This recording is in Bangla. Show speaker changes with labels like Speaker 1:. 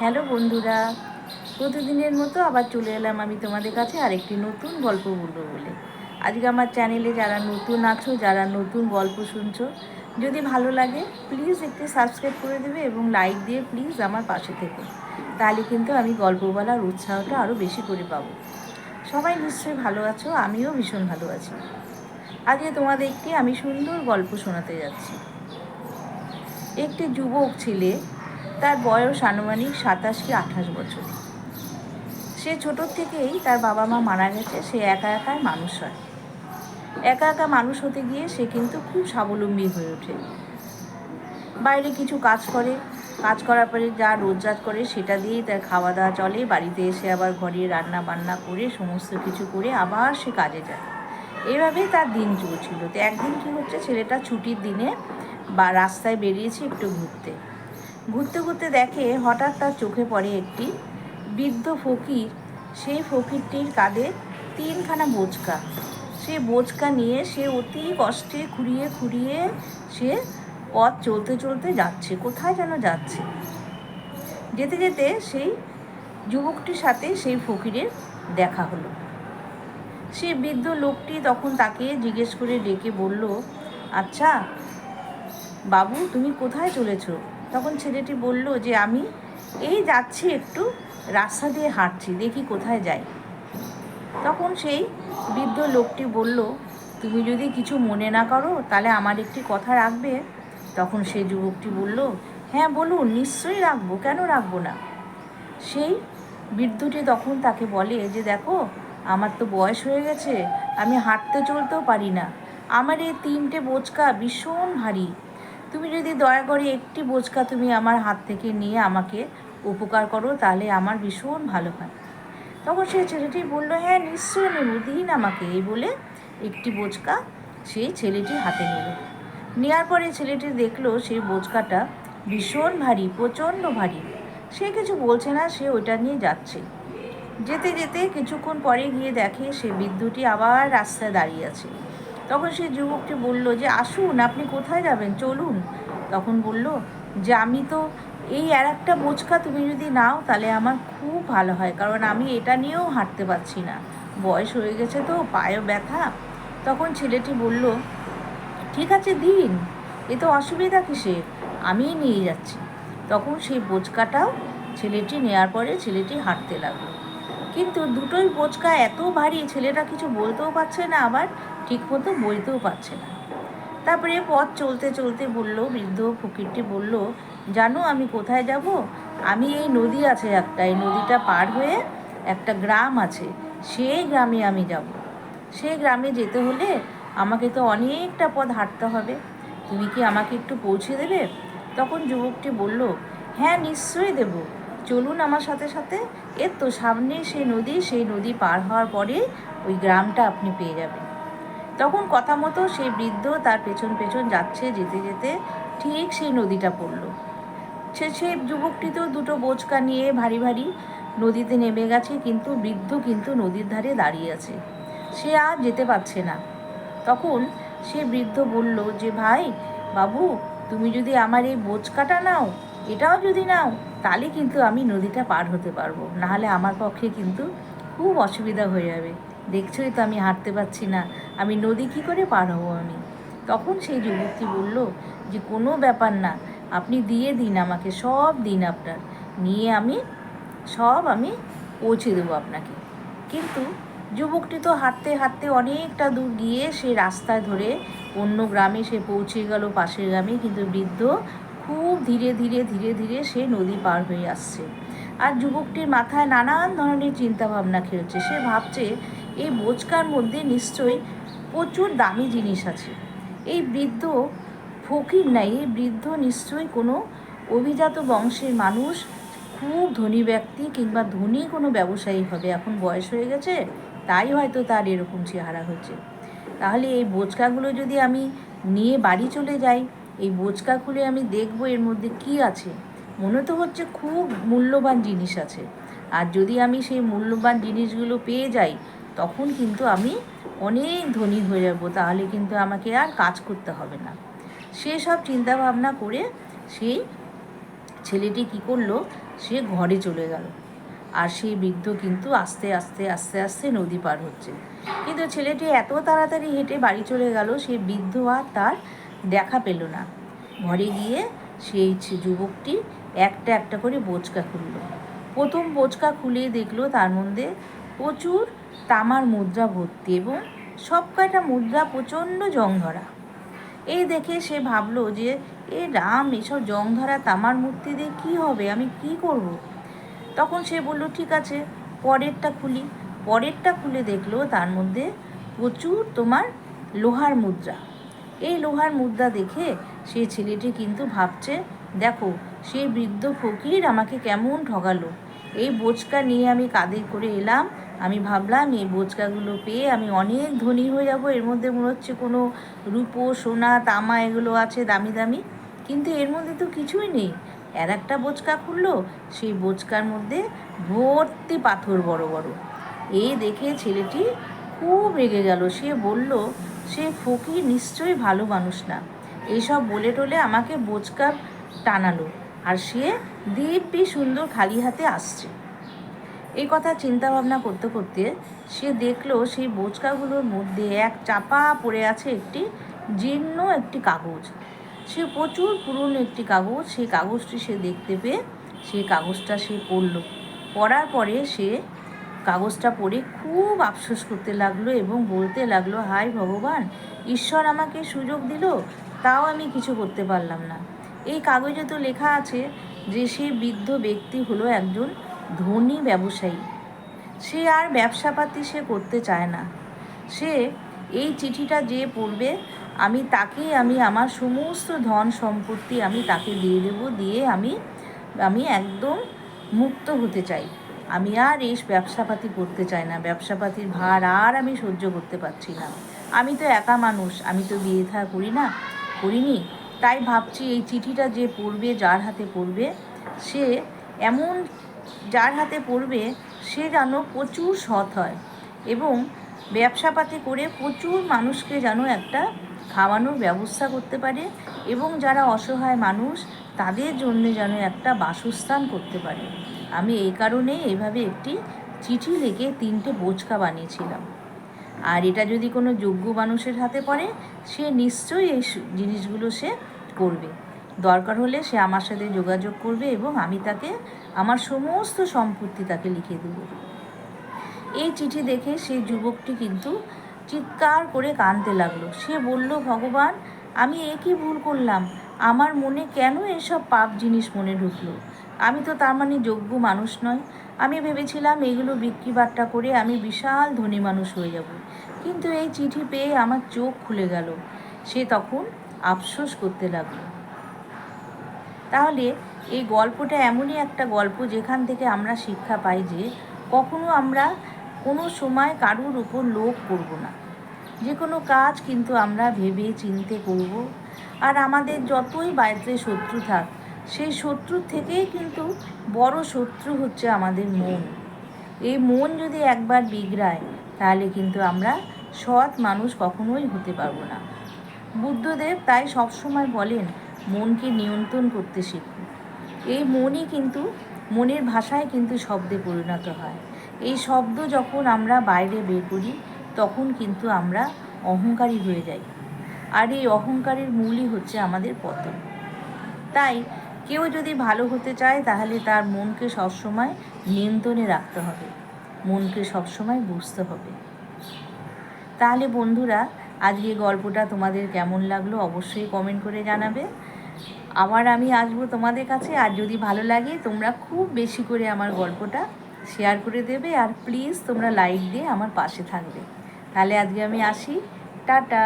Speaker 1: হ্যালো বন্ধুরা, প্রতিদিনের মতো আবার চলে এলাম আমি তোমাদের কাছে আরেকটি নতুন গল্প বলব বলে। আজকে আমার চ্যানেলে যারা নতুন আছো, যারা নতুন গল্প শুনছো, যদি ভালো লাগে প্লিজ একটু সাবস্ক্রাইব করে দেবে এবং লাইক দিয়ে প্লিজ আমার পাশে থেকো। তাহলে কিন্তু আমি গল্প বলার উৎসাহটা আরও বেশি করে পাবো। সবাই নিশ্চয়ই ভালো আছো, আমিও ভীষণ ভালো আছি। আজকে তোমাদেরকে আমি সুন্দর গল্প শোনাতে যাচ্ছি। একটি যুবক ছেলে তার বয়স আনুমানিক সাতাশ কি আঠাশ বছর। সে ছোটোর থেকেই তার বাবা মা মারা গেছে, সে একা একাই মানুষ হয়। একা একা মানুষ হতে গিয়ে সে কিন্তু খুব স্বাবলম্বী হয়ে ওঠে। বাইরে কিছু কাজ করে, কাজ করার পরে যা রোজগার করে সেটা দিয়েই তার খাওয়া দাওয়া চলে, বাড়িতে এসে আবার ঘরে রান্না বান্না করে, সমস্ত কিছু করে আবার সে কাজে যায়। এইভাবেই তার দিন চলছিল। তো একদিন কী হচ্ছে, ছেলেটা ছুটির দিনে বা রাস্তায় বেরিয়েছে একটু ঘুরতে। ঘুরতে ঘুরতে দেখে হঠাৎ তার চোখে পড়ে একটি বৃদ্ধ ফকির। সেই ফকিরটির কাঁধে তিনখানা বোচকা। সে বোচকা নিয়ে সে অতি কষ্টে খুঁড়িয়ে খুঁড়িয়ে সে পথ চলতে চলতে যাচ্ছে। কোথায় যেন যাচ্ছে। যেতে যেতে সেই যুবকটির সাথে সেই ফকিরের দেখা হলো। সে বৃদ্ধ লোকটি তখন তাকে জিজ্ঞেস করে ডেকে বলল আচ্ছা বাবু, তুমি কোথায় চলেছ? তখন ছেলেটি বলল যে, আমি এই যাচ্ছি একটু রাস্তা দিয়ে হাঁটছি, দেখি কোথায় যাই। তখন সেই বৃদ্ধ লোকটি বলল, তুমি যদি কিছু মনে না করো, তাহলে আমার একটি কথা রাখবে? তখন সেই যুবকটি বলল হ্যাঁ বলুন, নিশ্চয়ই রাখব, কেন রাখব না? সেই বৃদ্ধটি তখন তাকে বলে যে, দেখো, আমার তো বয়স হয়ে গেছে, আমি হাঁটতে চলতেও পারি না। আমার এই তিনটে বোচকা ভীষণ ভারী। তুমি যদি দয়া করে একটি বোচকা তুমি আমার হাত থেকে নিয়ে আমাকে উপকার করো, তাহলে আমার ভীষণ ভালো হয়। তখন সেই ছেলেটি বলল হ্যাঁ নিশ্চয়ই নেব দিন আমাকে। এই বলে একটি বোচকা সেই ছেলেটি হাতে নিল। নেওয়ার পরে ছেলেটি দেখল সেই বোচকাটা ভীষণ ভারী, প্রচণ্ড ভারী। সে কিছু বলছে না, সে ওইটা নিয়ে যাচ্ছে। যেতে যেতে কিছুক্ষণ পরে গিয়ে দেখে সে বিদ্যুৎটি আবার রাস্তায় দাঁড়িয়ে আছে। তখন সেই যুবকটি বলল, যে আসুন, আপনি কোথায় যাবেন? চলুন। তখন বলল, যে আমি তো এই আর একটা বোচকা তুমি যদি নাও, তাহলে আমার খুব ভালো হয়, কারণ আমি এটা নিয়েও হাঁটতে পারছি না। বয়স হয়ে গেছে তো, পায়েও ব্যথা। তখন ছেলেটি বলল, ঠিক আছে, দিন। এ তো অসুবিধা কিসের? আমিই নিয়ে যাচ্ছি। তখন সেই বোচকাটাও ছেলেটি নেওয়ার পরে ছেলেটি হাঁটতে লাগল। কিন্তু দুটোই বোচকা এত ভারী ছেলেটা কিছু বলতেও পারছে না আবার, ঠিকমতো বইতেও পারছে না। তারপরে পথ চলতে চলতে বলল, বৃদ্ধ ফকিরটি বলল, জানো আমি কোথায় যাব? আমি এই নদী আছে একটা, এই নদীটা পার হয়ে একটা গ্রাম আছে, সেই গ্রামে আমি যাব। সেই গ্রামে যেতে হলে আমাকে তো অনেকটা পথ হাঁটতে হবে। তুমি কি আমাকে একটু পৌঁছে দেবে? তখন যুবকটি বলল হ্যাঁ নিশ্চয়ই দেব। চলুন আমার সাথে সাথে। এর তো সামনে সেই নদী সেই নদী পার হওয়ার পরে ওই গ্রামটা আপনি পেয়ে যাবেন। তখন কথা মতো সেই বৃদ্ধ তার পেছন পেছন যাচ্ছে, যেতে যেতে ঠিক সেই নদীটা পড়ল। সে সেই যুবকটি তো দুটো বোচকা নিয়ে ভারী ভারী নদীতে নেমে গেছে, কিন্তু বৃদ্ধ কিন্তু নদীর ধারে দাঁড়িয়ে আছে। সে আর যেতে পারছে না। তখন সে বৃদ্ধ বলল, যে ভাই, বাবু, তুমি যদি আমার এই বোচকাটা নাও, এটাও যদি নাও তাহলে কিন্তু আমি নদীটা পার হতে পারব। নাহলে আমার পক্ষে কিন্তু খুব অসুবিধা হয়ে যাবে। দেখছোই তো আমি হাঁটতে পারছি না। আমি নদী কী করে পার হব আমি? তখন সেই যুবকটি বলল, যে কোনো ব্যাপার না। আপনি দিয়ে দিন আমাকে, সব দিন আপনার। নিয়ে আমি, সব আমি পৌঁছে দেবো আপনাকে। কিন্তু যুবকটি তো হাঁটতে হাঁটতে অনেকটা দূর গিয়ে সে রাস্তায় ধরে অন্য গ্রামে সে পৌঁছে গেল, পাশের গ্রামে। কিন্তু বৃদ্ধ খুব ধীরে ধীরে ধীরে ধীরে সে নদী পার হয়ে আসছে। আর যুবকটির মাথায় নানান ধরনের চিন্তাভাবনা খেলছে। সে ভাবছে, এই বোচকার মধ্যে নিশ্চয়ই প্রচুর দামি জিনিস আছে। এই বৃদ্ধ ফকির নাই, এই বৃদ্ধ নিশ্চয়ই কোনো অভিজাত বংশের মানুষ, খুব ধনী ব্যক্তি কিংবা ধনী কোনো ব্যবসায়ী হবে। এখন বয়স হয়ে গেছে, তাই হয়তো তার এরকম চেহারা হচ্ছে। তাহলে এই বোচকাগুলো যদি আমি নিয়ে বাড়ি চলে যাই এই বোচকা খুলে আমি দেখব এর মধ্যে কি আছে। মনে তো হচ্ছে খুব মূল্যবান জিনিস আছে। আর যদি আমি সেই মূল্যবান জিনিসগুলো পেয়ে যাই, তখন কিন্তু আমি অনেক ধনী হয়ে যাব, তাহলে কিন্তু আমাকে আর কাজ করতে হবে না। সেসব চিন্তাভাবনা করে সেই ছেলেটি কি করল, সে ঘরে চলে গেল। আর সেই বৃদ্ধ কিন্তু আস্তে আস্তে আস্তে আস্তে নদী পার হচ্ছে। কিন্তু ছেলেটি এত তাড়াতাড়ি হেঁটে বাড়ি চলে গেল সেই বৃদ্ধ আর তার দেখা পেল না। ঘরে গিয়ে সেই যুবকটি একটা একটা করে বোচকা খুললো। প্রথম বোচকা খুলে দেখল তার মধ্যে প্রচুর তামার মুদ্রা ভর্তি এবং সব কয়টা মুদ্রা প্রচণ্ড জং ধরা এই দেখে সে ভাবলো যে, এ রাম, এসব জং ধরা তামার মূর্তি দিয়ে কী হবে? আমি কি করব। তখন সে বলল, ঠিক আছে, পরেরটা খুলি। পরেরটা খুলে দেখল তার মধ্যে প্রচুর তোমার লোহার মুদ্রা। এই লোহার মুদ্রা দেখে সে ছেলেটি কিন্তু ভাবছে, দেখো সেই বৃদ্ধ ফকির আমাকে কেমন ঠগালো। এই বোচকা নিয়ে আমি কাঁধে করে এলাম। আমি ভাবলাম, এই বোচকাগুলো পেয়ে আমি অনেক ধনী হয়ে যাব। এর মধ্যে মনে হচ্ছে কোনো রূপো, সোনা, তামা এগুলো আছে দামি দামি। কিন্তু এর মধ্যে তো কিছুই নেই। আর একটা বোচকা খুললো, সেই বোচকার মধ্যে ভর্তি পাথর বড় বড়। এই দেখে ছেলেটি খুব রেগে গেল। সে বলল সে ফকির নিশ্চয়ই ভালো মানুষ না। এইসব বলে টলে আমাকে বোচকা টানালো আর সে দিব্যি সুন্দর খালি হাতে আসছে। এই কথা চিন্তা ভাবনা করতে করতে সে দেখল সেই বোচকাগুলোর মধ্যে এক চাপা পড়ে আছে একটি জীর্ণ একটি কাগজ। সে প্রচুর পুরনো একটি কাগজ, সেই কাগজটি সে দেখতে পেয়ে সেই কাগজটা সে পড়ল। পড়ার পরে সে কাগজটা পড়ে খুব আফসোস করতে লাগল এবং বলতে লাগল হাই ভগবান, ঈশ্বর আমাকে সুযোগ দিল? তাও আমি কিছু করতে পারলাম না। এই কাগজে তো লেখা আছে যে সেই বৃদ্ধ ব্যক্তি হলো একজন ধনী ব্যবসায়ী। সে আর ব্যবসাপাতি সে করতে চায় না। সে এই চিঠিটা যে পড়বে, আমি তাকেই, আমি আমার সমস্ত ধন সম্পত্তি আমি তাকে দিয়ে দেব, দিয়ে আমি আমি একদম মুক্ত হতে চাই। আমি আর এই ব্যবসাপাতি করতে চাই না, ব্যবসাপাতির ভার আর আমি সহ্য করতে পারছি না। আমি তো একা মানুষ, আমি তো বিয়ে থা করি না, করিনি। তাই ভাবছি এই চিঠিটা যে পড়বে, যার হাতে পড়বে, সে এমন যার হাতে পড়বে, সে যেন প্রচুর সৎ হয় এবং ব্যবসাপাতি করে প্রচুর মানুষকে যেন একটা খাওয়ানোর ব্যবস্থা করতে পারে এবং যারা অসহায় মানুষ, তাদের জন্য যেন একটা বাসস্থান করতে পারে। আমি এই কারণে এভাবে একটি চিঠি লিখে তিনটে বোচকা বানিয়েছিলাম। আর এটা যদি কোনো যোগ্য মানুষের হাতে পড়ে, সে নিশ্চয়ই এই জিনিসগুলো সে করবে। দরকার হলে সে আমার সাথে যোগাযোগ করবে এবং আমি তাকে, আমার সমস্ত সম্পত্তি তাকে লিখে দেব। এই চিঠি দেখে সেই যুবকটি কিন্তু চিৎকার করে কাঁদতে লাগল। সে বলল, ভগবান, আমি এ কি ভুল করলাম? আমার মনে কেন এসব পাপ জিনিস মনে ঢুকলো? আমি তো তার মানে যোগ্য মানুষ নয়। আমি ভেবেছিলাম এগুলো বিক্রি বাট্টা করে আমি বিশাল ধনী মানুষ হয়ে যাব। কিন্তু এই চিঠি পেয়ে আমার চোখ খুলে গেল। সে তখন আফসোস করতে লাগল। তাহলে এই গল্পটা এমনই একটা গল্প যেখান থেকে আমরা শিক্ষা পাই যে কখনো আমরা কোনো সময় কারুর উপর লোভ করব না। যে কোনো কাজ কিন্তু আমরা ভেবে চিনতে করব। আর আমাদের যতই বাইরে শত্রু থাক, সেই শত্রুর থেকেই কিন্তু বড় শত্রু হচ্ছে আমাদের মন। এই মন যদি একবার বিগড়ায়, তাহলে কিন্তু আমরা সৎ মানুষ কখনোই হতে পারব না। বুদ্ধদেব তাই সবসময় বলেন, মনকে নিয়ন্ত্রণ করতে শিখুন। এই মনই কিন্তু, মনের ভাষায় কিন্তু শব্দে পরিণত হয়। এই শব্দ যখন আমরা বাইরে বের করি, তখন কিন্তু আমরা অহংকারী হয়ে যাই। আর এই অহংকারের মূলই হচ্ছে আমাদের পতন। তাই কেউ যদি ভালো হতে চায়, তাহলে তার মনকে সবসময় নিয়ন্ত্রণে রাখতে হবে। মনকে সবসময় বুঝতে হবে। তাহলে বন্ধুরা, আজকে গল্পটা তোমাদের কেমন লাগল অবশ্যই কমেন্ট করে জানাবে। আবার আমি আসব তোমাদের কাছে, আর যদি ভালো লাগে, তোমরা খুব বেশি করে আমার গল্পটা শেয়ার করে দেবে, আর প্লিজ তোমরা লাইক দিয়ে আমার পাশে থাকবে। তাহলে আজকে আমি আসি। টাটা!